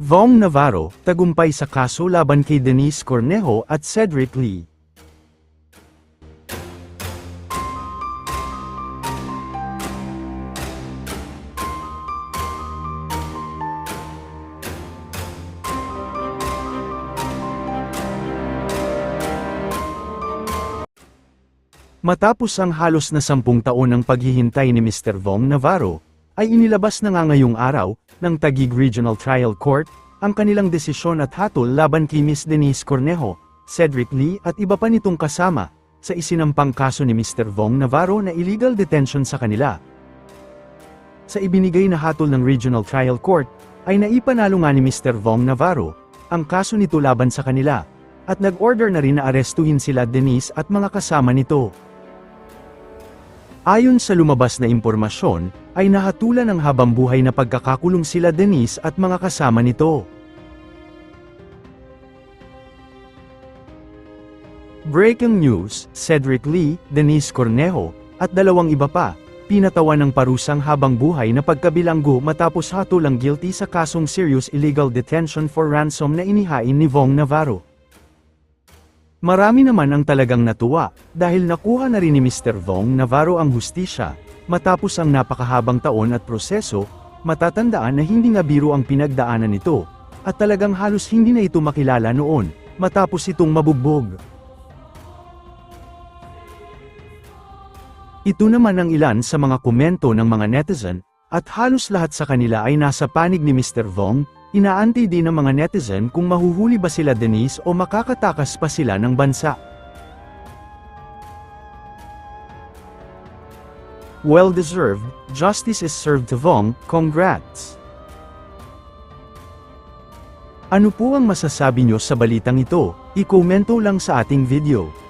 Vong Navarro, tagumpay sa kaso laban kay Denise Cornejo at Cedric Lee. Matapos ang halos na sampung taon ng paghihintay ni Mr. Vong Navarro, ay inilabas na nga ngayong araw, ng Taguig Regional Trial Court, ang kanilang desisyon at hatol laban kay Miss Denise Cornejo, Cedric Lee at iba pa nitong kasama, sa isinampang kaso ni Mr. Vong Navarro na illegal detention sa kanila. Sa ibinigay na hatol ng Regional Trial Court, ay naipanalo nga ni Mr. Vong Navarro, ang kaso nito laban sa kanila, at nag-order na rin na arestuhin sila Denise at mga kasama nito. Ayon sa lumabas na impormasyon, ay nahatulan ng habang buhay na pagkakakulong sila Denise at mga kasama nito. Breaking news, Cedric Lee, Denise Cornejo, at dalawang iba pa, pinatawan ng parusang habang buhay na pagkabilanggo matapos hatulang guilty sa kasong serious illegal detention for ransom na inihain ni Vong Navarro. Marami naman ang talagang natuwa, dahil nakuha na rin ni Mr. Vong Navarro ang hustisya, matapos ang napakahabang taon at proseso, matatandaan na hindi nga biro ang pinagdaanan nito, at talagang halos hindi na ito makilala noon, matapos itong mabugbog. Ito naman ang ilan sa mga komento ng mga netizen, at halos lahat sa kanila ay nasa panig ni Mr. Vong, inaantay din ng mga netizen kung mahuhuli ba sila Denise o makakatakas pa sila ng bansa. Well deserved, justice is served to Vong, congrats! Ano po ang masasabi nyo sa balitang ito? I-komento lang sa ating video.